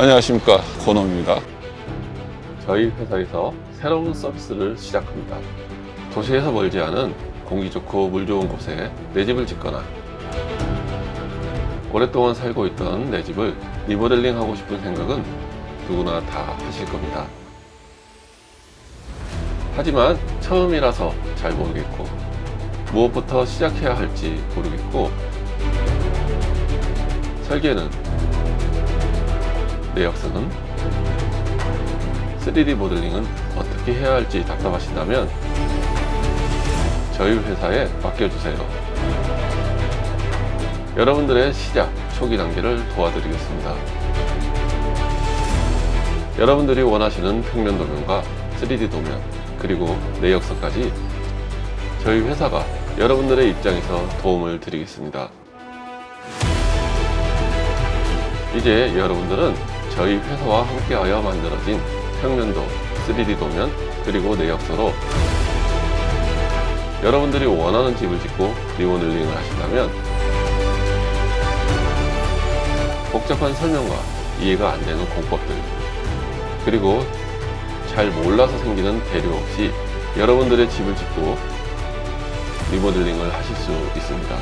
안녕하십니까 권호입니다. 저희 회사에서 새로운 서비스를 시작합니다. 도시에서 멀지 않은 공기 좋고 물 좋은 곳에 내 집을 짓거나 오랫동안 살고 있던 내 집을 리모델링 하고 싶은 생각은 누구나 다 하실 겁니다. 하지만 처음이라서 잘 모르겠고 무엇부터 시작해야 할지 모르겠고 설계는 내역서는 3D 모델링은 어떻게 해야 할지 답답하신다면 저희 회사에 맡겨주세요. 여러분들의 시작 초기 단계를 도와드리겠습니다. 여러분들이 원하시는 평면 도면과 3D 도면 그리고 내역서까지 저희 회사가 여러분들의 입장에서 도움을 드리겠습니다. 이제 여러분들은 저희 회사와 함께하여 만들어진 평면도, 3D 도면, 그리고 내역서로 여러분들이 원하는 집을 짓고 리모델링을 하신다면 복잡한 설명과 이해가 안 되는 공법들 그리고 잘 몰라서 생기는 배려 없이 여러분들의 집을 짓고 리모델링을 하실 수 있습니다.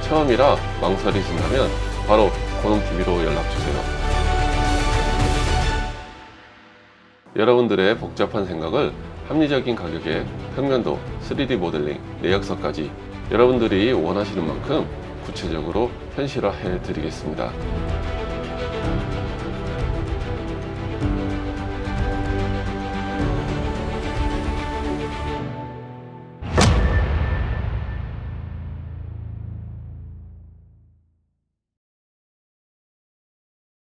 처음이라 망설이신다면 바로 고놈TV로 연락주세요. 여러분들의 복잡한 생각을 합리적인 가격에 평면도, 3D 모델링, 내역서까지 여러분들이 원하시는 만큼 구체적으로 현실화해 드리겠습니다.